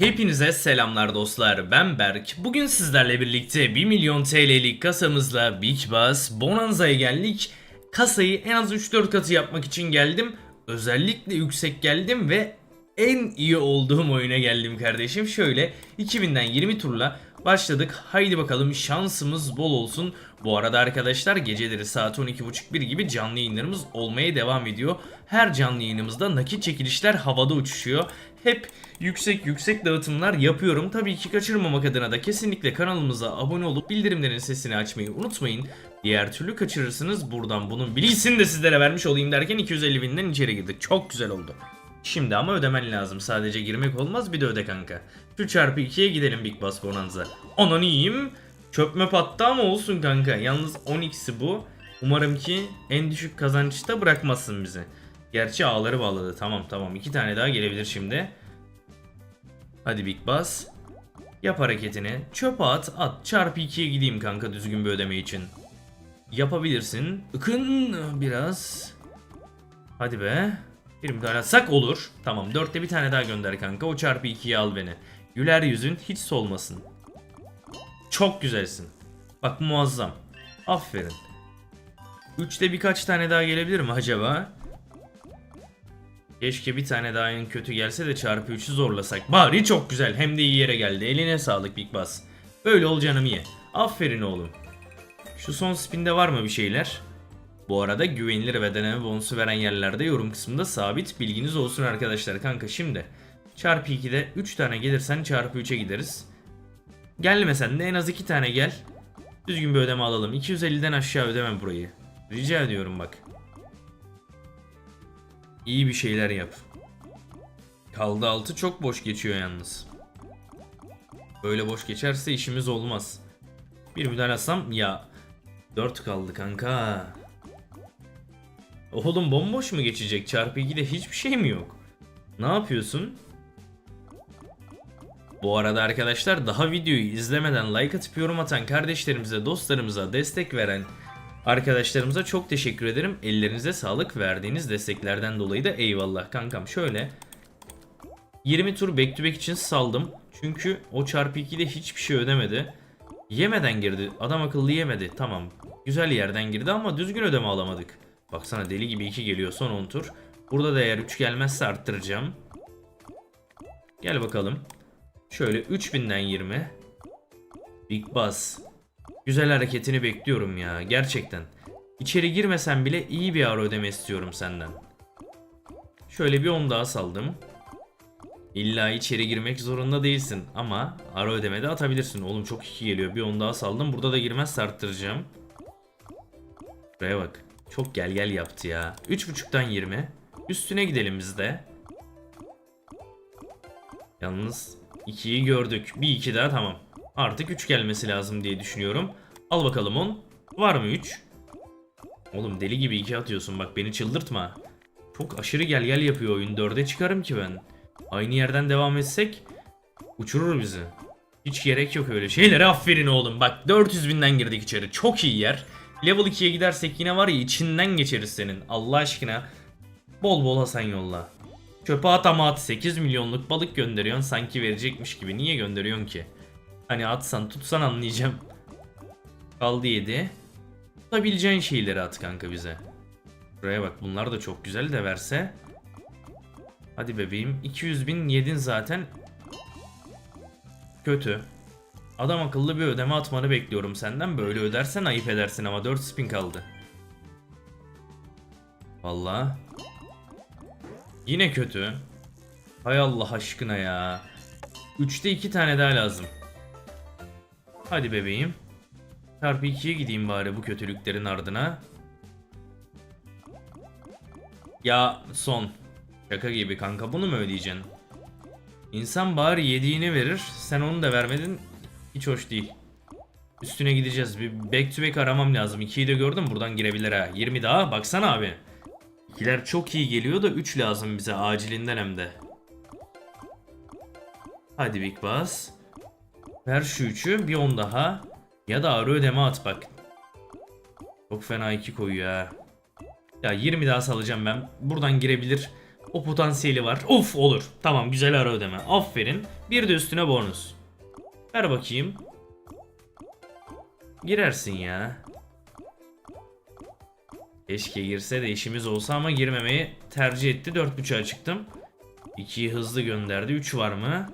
Hepinize selamlar dostlar. Ben Berk. Bugün sizlerle birlikte 1 milyon TL'lik kasamızla Big Boss Bonanza'ya geldik. Kasayı en az 3-4 katı yapmak için geldim. Özellikle yüksek geldim ve en iyi olduğum oyuna geldim kardeşim. Şöyle 2000'den 20 turla başladık. Haydi bakalım şansımız bol olsun. Bu arada arkadaşlar geceleri saat 12.30-1 gibi canlı yayınlarımız olmaya devam ediyor. Her canlı yayınımızda nakit çekilişler havada uçuşuyor. Hep yüksek yüksek dağıtımlar yapıyorum. Tabii ki kaçırmamak adına da kesinlikle kanalımıza abone olup bildirimlerin sesini açmayı unutmayın. Diğer türlü kaçırırsınız. Buradan bunun bilisini de sizlere vermiş olayım derken 250 binden içeri girdik. Çok güzel oldu. Şimdi ama ödemen lazım. Sadece girmek olmaz bir de öde kanka. Şu çarpı 2'ye gidelim Big Boss Bonanza. Anan iyiyim. Çöpme pattı ama olsun kanka. Yalnız 10x'i bu. Umarım ki en düşük kazançta bırakmasın bizi. Gerçi ağları bağladı. Tamam tamam. iki tane daha gelebilir şimdi. Hadi Big Boss. Yap hareketini. Çöpe at at. Çarpı 2'ye gideyim kanka düzgün bir ödeme için. Yapabilirsin. Ikın biraz. Hadi be. Bir müdahale atsak olur. Tamam dörtte bir tane daha gönder kanka. O çarpı 2'yi al beni. Güler yüzün hiç solmasın. Çok güzelsin. Bak muazzam. Aferin. Üçte birkaç tane daha gelebilir mi acaba? Keşke bir tane daha en kötü gelse de çarpı 3'ü zorlasak. Bari çok güzel. Hem de iyi yere geldi. Eline sağlık Big Boss. Böyle ol canım iyi. Aferin oğlum. Şu son spinde var mı bir şeyler? Bu arada güvenilir ve deneme bonusu veren yerlerde yorum kısmında sabit bilginiz olsun arkadaşlar. Kanka şimdi çarpı 2'de 3 tane gelirsen çarpı 3'e gideriz. Gelmesen de en az 2 tane gel. Düzgün bir ödeme alalım. 250'den aşağı ödemem burayı. Rica ediyorum bak. İyi bir şeyler yap. Kaldı altı çok boş geçiyor yalnız. Böyle boş geçerse işimiz olmaz. Bir müdahale atsam ya 4 kaldı kanka. Oğlum bomboş mu geçecek? Çarpı 2'de hiçbir şey mi yok? Ne yapıyorsun? Bu arada arkadaşlar daha videoyu izlemeden like atıp yorum atan kardeşlerimize, dostlarımıza destek veren arkadaşlarımıza çok teşekkür ederim. Ellerinize sağlık verdiğiniz desteklerden dolayı da eyvallah kankam. Şöyle 20 tur back to back için saldım. Çünkü o çarpı 2'de hiçbir şey ödemedi. Yemeden girdi. Adam akıllı yemedi. Tamam. Güzel yerden girdi ama düzgün ödeme alamadık. Baksana deli gibi 2 geliyor son 10 tur. Burada da eğer 3 gelmezse arttıracağım. Gel bakalım. Şöyle 3000'den 20. Big Buzz. Güzel hareketini bekliyorum ya gerçekten. İçeri girmesen bile iyi bir ara ödeme istiyorum senden. Şöyle bir 10 daha saldım. İlla içeri girmek zorunda değilsin ama ara ödeme de atabilirsin. Oğlum çok iki geliyor. Bir 10 daha saldım. Burada da girmezse arttıracağım. Buraya bak. Çok gel gel yaptı ya. 3.5'tan 20. Üstüne gidelim biz de. Yalnız 2'yi gördük. Bir 2 daha tamam. Artık 3 gelmesi lazım diye düşünüyorum. Al bakalım 10. Var mı 3? Oğlum deli gibi 2 atıyorsun bak beni çıldırtma. Çok aşırı gel gel yapıyor oyun. 4'e çıkarım ki ben. Aynı yerden devam etsek uçurur bizi. Hiç gerek yok öyle şeylere aferin oğlum. Bak 400 binden girdik içeri. Çok iyi yer. Level 2'ye gidersek yine var ya içinden geçeriz senin. Allah aşkına. Bol bol Hasan yolla. Çöpe at ama at 8 milyonluk balık gönderiyorsun sanki verecekmiş gibi. Niye gönderiyorsun ki? Hani atsan tutsan anlayacağım. Kaldı 7. Tutabileceğin şeyleri at kanka bize. Buraya bak bunlar da çok güzel de verse. Hadi bebeğim 200 bin yedin zaten. Kötü. Adam akıllı bir ödeme atmanı bekliyorum senden. Böyle ödersen ayıp edersin ama 4 spin kaldı. Vallahi. Yine kötü. Hay Allah aşkına ya. 3'te 2 tane daha lazım. Hadi bebeğim. Çarpı 2'ye gideyim bari bu kötülüklerin ardına. Ya son. Şaka gibi kanka bunu mu ödeyeceksin? İnsan bari yediğini verir. Sen onu da vermedin. Hiç hoş değil. Üstüne gideceğiz. Bir back to back aramam lazım. 2'yi de gördüm buradan girebilir ha. 20 daha baksana abi. İkiler çok iyi geliyor da 3 lazım bize acilinden hem de. Hadi Big Boss. Ver şu 3'ü bir 10 daha. Ya da ara ödeme at bak. Çok fena 2 koyuyor ha. Ya 20 daha salacağım ben. Buradan girebilir. O potansiyeli var. Of olur. Tamam güzel ara ödeme. Aferin. Bir de üstüne bonus. Ver bakayım. Girersin ya. Keşke girse de işimiz olsa ama girmemeyi tercih etti. 4.5'a çıktım. 2'yi hızlı gönderdi. 3 var mı?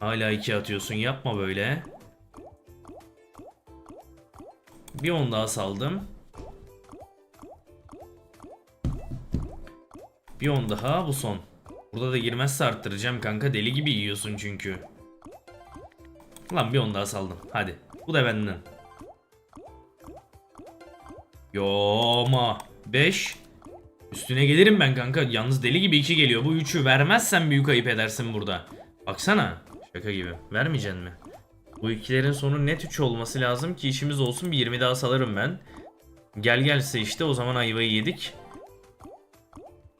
Hala 2 atıyorsun. Yapma böyle. Bir 10 daha saldım. Bir 10 daha bu son. Burada da girmezse arttıracağım kanka. Deli gibi yiyorsun çünkü. Lan bir 10 daha saldım. Hadi. Bu da benden. Yoma. 5. Üstüne gelirim ben kanka. Yalnız deli gibi 2 geliyor. Bu 3'ü vermezsen büyük ayıp edersin burada. Baksana. Şaka gibi. Vermeyeceksin mi? Bu ikilerin sonu net 3 olması lazım ki işimiz olsun. Bir 20 daha salarım ben. Gel gelse işte o zaman ayvayı yedik.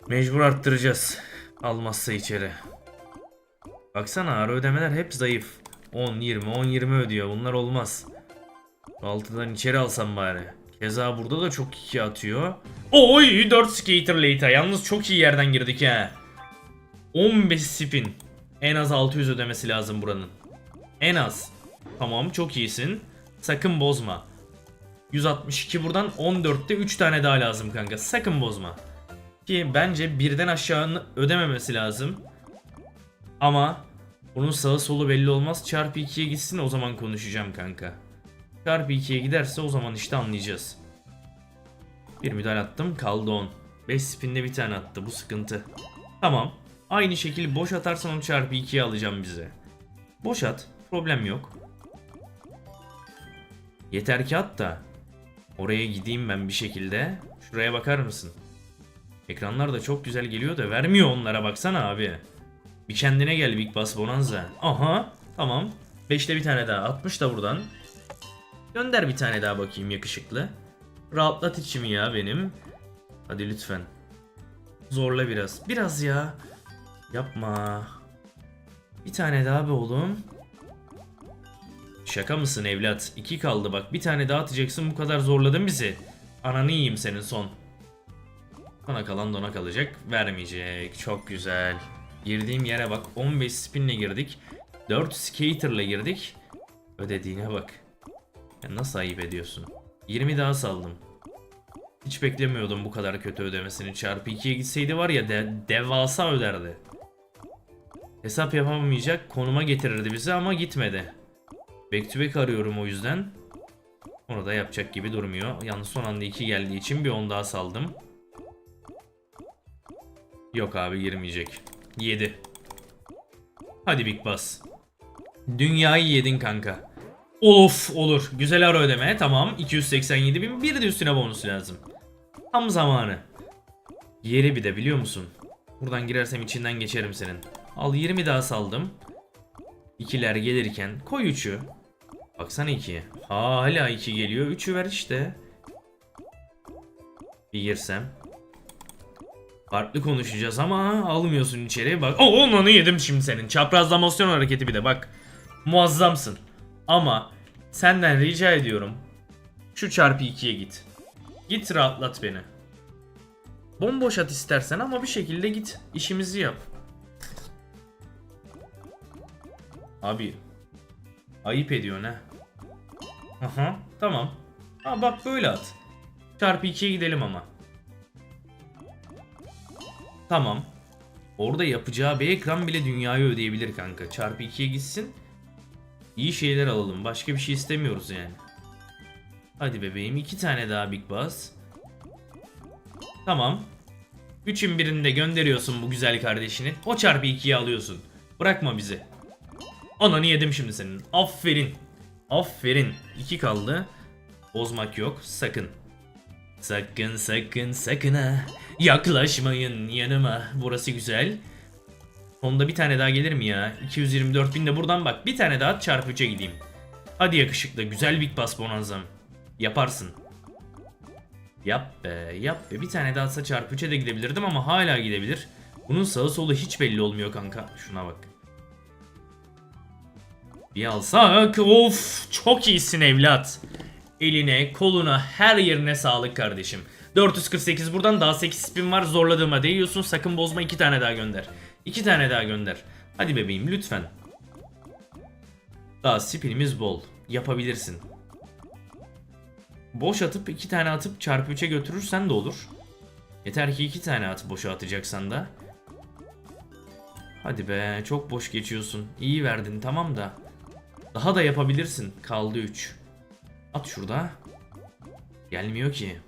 Mecbur arttıracağız. Almazsa içeri. Baksana ara ödemeler hep zayıf. 10 20 10 20 ödüyor. Bunlar olmaz. Altıdan içeri alsam bari. Keza burada da çok 2 atıyor. Oy 4 skater late. Yalnız çok iyi yerden girdik ha. 15 spin. En az 600 ödemesi lazım buranın. En az. Tamam çok iyisin. Sakın bozma. 162 buradan 14'te 3 tane daha lazım kanka. Sakın bozma. Ki bence birden aşağı ödememesi lazım. Ama bunun sağı solu belli olmaz. Çarpı 2'ye gitsin o zaman konuşacağım kanka. Çarpı 2'ye giderse o zaman işte anlayacağız. Bir müdahale attım kaldı 10. 5 spinde bir tane attı bu sıkıntı. Tamam. Aynı şekilde boş atarsan onu çarpı 2'ye alacağım bize. Boş at. Problem yok. Yeter ki at da. Oraya gideyim ben bir şekilde. Şuraya bakar mısın? Ekranlar da çok güzel geliyor da vermiyor onlara baksana abi. Bir kendine gel Big Boss Bonanza. Aha tamam. 5'te bir tane daha 60 da buradan. Gönder bir tane daha bakayım yakışıklı. Rahatlat içimi ya benim. Hadi lütfen. Zorla biraz. Biraz ya. Yapma. Bir tane daha be oğlum. Şaka mısın evlat? İki kaldı bak. Bir tane daha atacaksın bu kadar zorladın bizi. Ananı yiyeyim senin son. Sana kalan dona kalacak. Vermeyecek. Çok güzel. Girdiğim yere bak. 15 spinle girdik. 4 skaterla girdik. Ödediğine bak. Ya nasıl ayıp ediyorsun? 20 daha saldım. Hiç beklemiyordum bu kadar kötü ödemesini. Çarpı 2'ye gitseydi var ya de, devasa öderdi. Hesap yapamayacak konuma getirirdi bizi ama gitmedi. Back to back arıyorum o yüzden. Onu da yapacak gibi durmuyor. Yalnız son anda 2 geldiği için bir 10 daha saldım. Yok abi girmeyecek. 7. Hadi Big Boss. Dünyayı yedin kanka. Of olur. Güzel ara ödeme. Tamam. 287 bin. Bir de üstüne bonus lazım. Tam zamanı. Yeri bir de biliyor musun? Buradan girersem içinden geçerim senin. Al 20 daha saldım. İkiler gelirken koy 3'ü. Baksana 2'ye. Hala 2 geliyor. 3'ü ver işte. Bir girsem. Farklı konuşacağız ama almıyorsun içeri. Bak. Oo onu yedim şimdi senin. Çaprazlamasyon hareketi bir de bak. Muazzamsın. Ama senden rica ediyorum. Şu çarpı 2'ye git. Git rahatlat beni. Bomboş at istersen ama bir şekilde git. İşimizi yap. Abi. Ayıp ediyorsun ha. Aha tamam. Ha bak böyle at. Çarpı 2'ye gidelim ama. Tamam. Orada yapacağı bir ekran bile dünyayı ödeyebilir kanka. Çarpı 2'ye gitsin. İyi şeyler alalım. Başka bir şey istemiyoruz yani. Hadi bebeğim. iki tane daha Big Boss. Tamam. Üçün birini de gönderiyorsun bu güzel kardeşini. O çarpı 2'yi alıyorsun. Bırakma bizi. Ananı yedim şimdi senin. Aferin. Aferin. İki kaldı. Bozmak yok. Sakın. Sakın sakın sakın ha. Yaklaşmayın yanıma. Burası güzel. Sonunda bir tane daha gelir mi ya? 224 bin de buradan bak. Bir tane daha çarpı 3'e gideyim. Hadi yakışıklı. Güzel Big Boss bonanzam. Yaparsın. Yap be yap be. Bir tane daha atsa çarpı 3'e de gidebilirdim ama hala gidebilir. Bunun sağı solu hiç belli olmuyor kanka. Şuna bak. Bir alsak. Of çok iyisin evlat. Eline, koluna, her yerine sağlık kardeşim. 448 buradan daha 8 spin var zorladığıma değiyorsun sakın bozma 2 tane daha gönder. 2 tane daha gönder. Hadi bebeğim lütfen. Daha spinimiz bol. Yapabilirsin. Boş atıp 2 tane atıp çarpı 3'e götürürsen de olur. Yeter ki 2 tane at boşa atacaksan da. Hadi be çok boş geçiyorsun. İyi verdin tamam da. Daha da yapabilirsin. Kaldı 3. At şurada. Gelmiyor ki.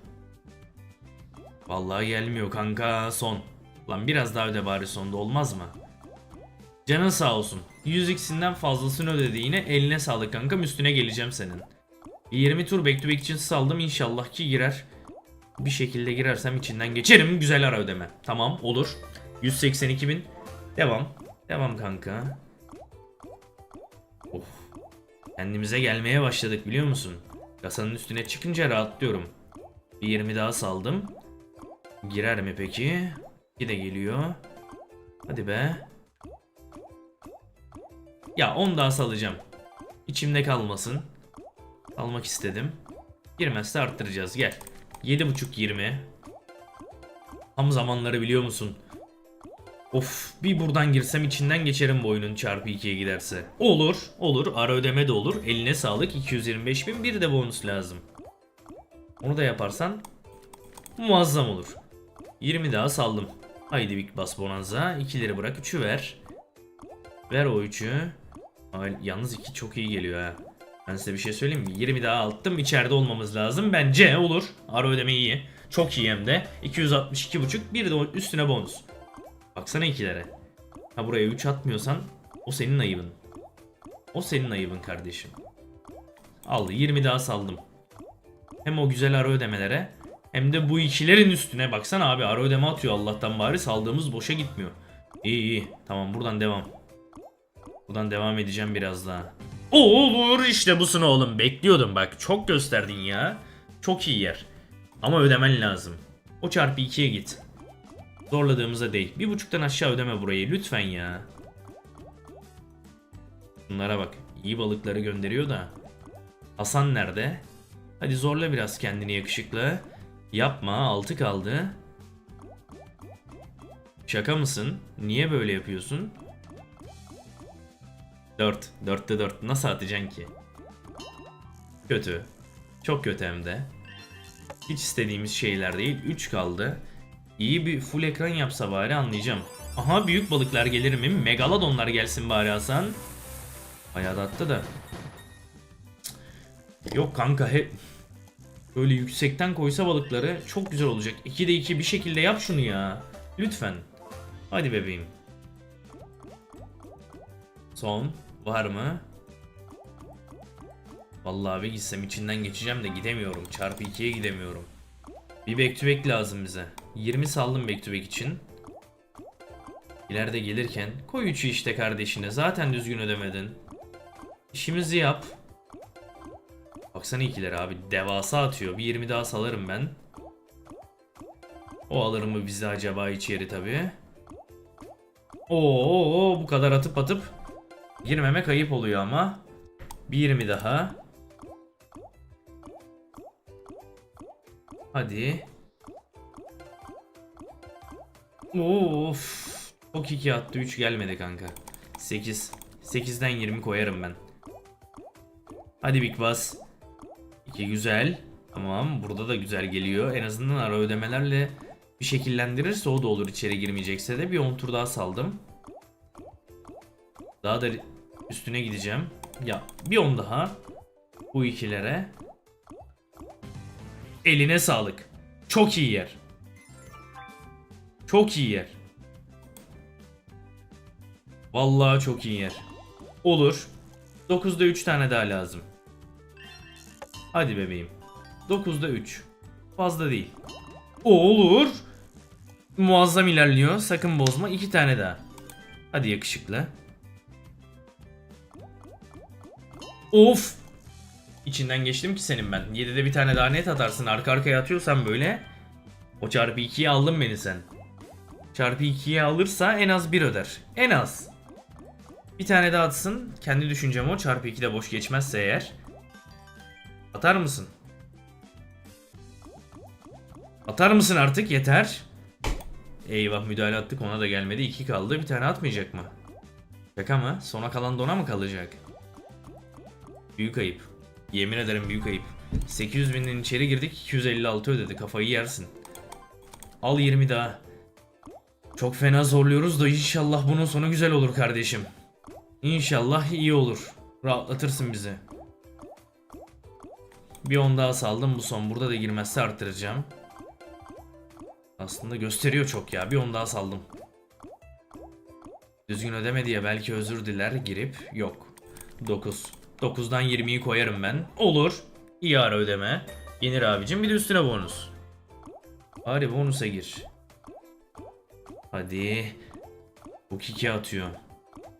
Vallahi gelmiyor kanka son. Lan biraz daha öde bari sonda olmaz mı? Canın sağ olsun. 100x'inden fazlasını ödedi yine. Eline sağlık kankam üstüne geleceğim senin. 20 tur back to back için saldım inşallah ki girer. Bir şekilde girersem içinden geçerim. Güzel ara ödeme. Tamam olur. 182 bin. Devam. Devam kanka. Of. Kendimize gelmeye başladık biliyor musun? Kasanın üstüne çıkınca rahatlıyorum. Bir 20 daha saldım. Girer mi peki? Bir de geliyor. Hadi be. Ya 10 daha salacağım. İçimde kalmasın. Almak istedim. Girmezse arttıracağız. Gel. 7.5 20. Tam zamanları biliyor musun? Of bir buradan girsem içinden geçerim bu oyunun çarpı 2'ye giderse. Olur olur ara ödeme de olur. Eline sağlık 225 bin bir de bonus lazım. Onu da yaparsan muazzam olur. 20 daha saldım. Haydi Big Bass Bonanza. 2'leri bırak 3'ü ver. Ver o 3'ü. Ay, Yalnız 2 çok iyi geliyor ha. Ben size bir şey söyleyeyim mi? 20 daha attım. içeride olmamız lazım. Bence olur. Ara ödeme iyi. Çok iyi hem de. 262.5 bir de üstüne bonus. Baksana ikilere. Ha buraya 3 atmıyorsan o senin ayıbın. O senin ayıbın kardeşim. Aldı 20 daha saldım. Hem o güzel ara ödemelere hem de bu ikilerin üstüne baksana abi ara ödeme atıyor Allah'tan bari saldığımız boşa gitmiyor. İyi iyi tamam buradan devam. Buradan devam edeceğim biraz daha. Olur işte busunu oğlum bekliyordum bak çok gösterdin ya. Çok iyi yer. Ama ödemen lazım. O çarpı 2'ye git. Zorladığımıza değil. Bir buçuktan aşağı ödeme burayı lütfen ya. Bunlara bak. iyi balıkları gönderiyor da. Hasan nerede? Hadi zorla biraz kendini yakışıklı. Yapma 6 kaldı. Şaka mısın? Niye böyle yapıyorsun? 4. 4'te 4. Nasıl atacaksın ki? Kötü. Çok kötü hem de. Hiç istediğimiz şeyler değil. 3 kaldı. İyi bir full ekran yapsa bari anlayacağım. Aha büyük balıklar gelir mi? Megalodonlar gelsin bari Hasan. Bayağı da attı da. Yok kanka hep böyle yüksekten koysa balıkları çok güzel olacak. 2'de 2 bir şekilde yap şunu ya. Lütfen. Hadi bebeğim. Son var mı? Vallahi bir gitsem içinden geçeceğim de gidemiyorum. Çarpı 2'ye gidemiyorum. Bir back to back lazım bize. 20 saldım back to back için. İleride gelirken koy 3'ü işte kardeşine. Zaten düzgün ödemedin. İşimizi yap. Baksana ikiler abi. Devasa atıyor. Bir 20 daha salarım ben. O alır mı bizi acaba içeri tabi. Oo bu kadar atıp atıp girmeme kayıp oluyor ama. Bir 20 daha. Hadi. Of. Çok 2 attı 3 gelmedi kanka. 8. 8'den 20 koyarım ben. Hadi Big Boss. 2 güzel. Tamam burada da güzel geliyor. En azından ara ödemelerle bir şekillendirirse o da olur içeri girmeyecekse de bir 10 tur daha saldım. Daha da üstüne gideceğim. Ya bir 10 daha. Bu ikilere. Eline sağlık. Çok iyi yer. Çok iyi yer. Vallahi çok iyi yer. Olur. 9'da 3 tane daha lazım. Hadi bebeğim. 9'da 3. Fazla değil. Olur. Muazzam ilerliyor. Sakın bozma. 2 tane daha. Hadi yakışıklı. Of. İçinden geçtim ki senin ben. 7'de bir tane daha net atarsın. Arka arkaya atıyorsan böyle. O çarpı 2'ye aldın beni sen. Çarpı 2'ye alırsa en az 1 öder. En az. Bir tane daha atsın. Kendi düşüncem o. Çarpı 2 de boş geçmezse eğer. Atar mısın? Atar mısın artık yeter. Eyvah müdahale attık ona da gelmedi. 2 kaldı bir tane atmayacak mı? Şaka mı? Sona kalan dona mı kalacak? Büyük ayıp. Yemin ederim büyük ayıp. 800 binden içeri girdik 256 ödedi kafayı yersin. Al 20 daha. Çok fena zorluyoruz da inşallah bunun sonu güzel olur kardeşim. İnşallah iyi olur. Rahatlatırsın bizi. Bir 10 daha saldım bu son. Burada da girmezse arttıracağım. Aslında gösteriyor çok ya. Bir 10 daha saldım. Düzgün ödemedi ya belki özür diler girip yok. 9. 9'dan 20'yi koyarım ben. Olur. İyi ara ödeme. Yenir abicim bir de üstüne bonus. Bari bonusa gir. Hadi. Bu kiki atıyor.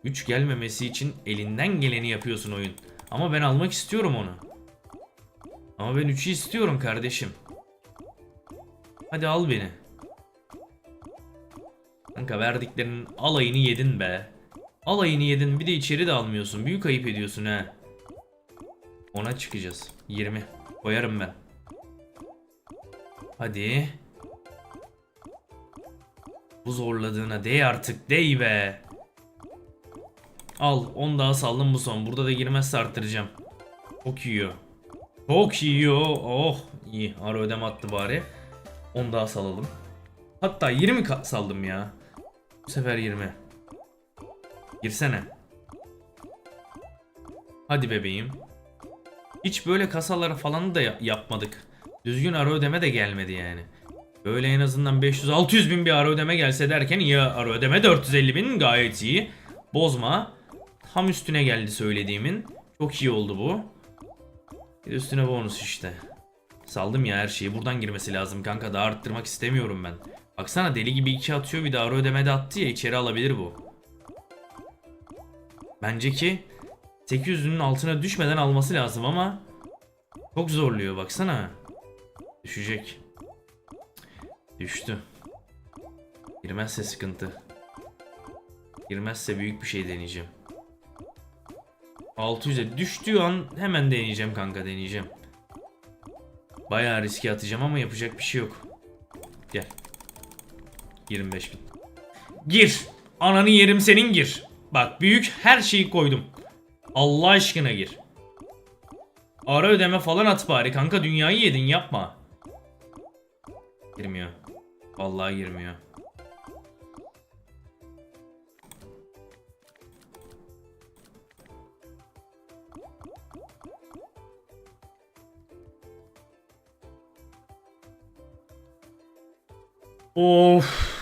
3 gelmemesi için elinden geleni yapıyorsun oyun. Ama ben almak istiyorum onu. Ama ben 3'ü istiyorum kardeşim. Hadi al beni. Kanka verdiklerinin alayını yedin be. Alayını yedin bir de içeri de almıyorsun. Büyük ayıp ediyorsun ha. Ona çıkacağız. 20. Koyarım ben. Hadi. Bu zorladığına değ artık değ be. Al 10 daha saldım bu son. Burada da girmezse arttıracağım. Çok yiyor. Çok yiyor. Oh iyi. Ara ödeme attı bari. 10 daha salalım. Hatta 20 ka- saldım ya. Bu sefer 20. Girsene. Hadi bebeğim. Hiç böyle kasaları falan da ya- yapmadık. Düzgün ara ödeme de gelmedi yani. Böyle en azından 500-600 bin bir ara ödeme gelse derken iyi ara ödeme 450 bin gayet iyi. Bozma. Tam üstüne geldi söylediğimin. Çok iyi oldu bu. Bir üstüne bonus işte. Saldım ya her şeyi. Buradan girmesi lazım kanka. Daha arttırmak istemiyorum ben. Baksana deli gibi iki atıyor bir de ara ödeme de attı ya içeri alabilir bu. Bence ki 800'ünün altına düşmeden alması lazım ama çok zorluyor baksana. Düşecek. Düştü. Girmezse sıkıntı. Girmezse büyük bir şey deneyeceğim. 600'e düştüğü an hemen deneyeceğim kanka deneyeceğim. Bayağı riske atacağım ama yapacak bir şey yok. Gel. 25 bin. Gir. Ananı yerim senin gir. Bak büyük her şeyi koydum. Allah aşkına gir. Ara ödeme falan at bari kanka dünyayı yedin yapma. Girmiyor. Vallahi girmiyor. Of.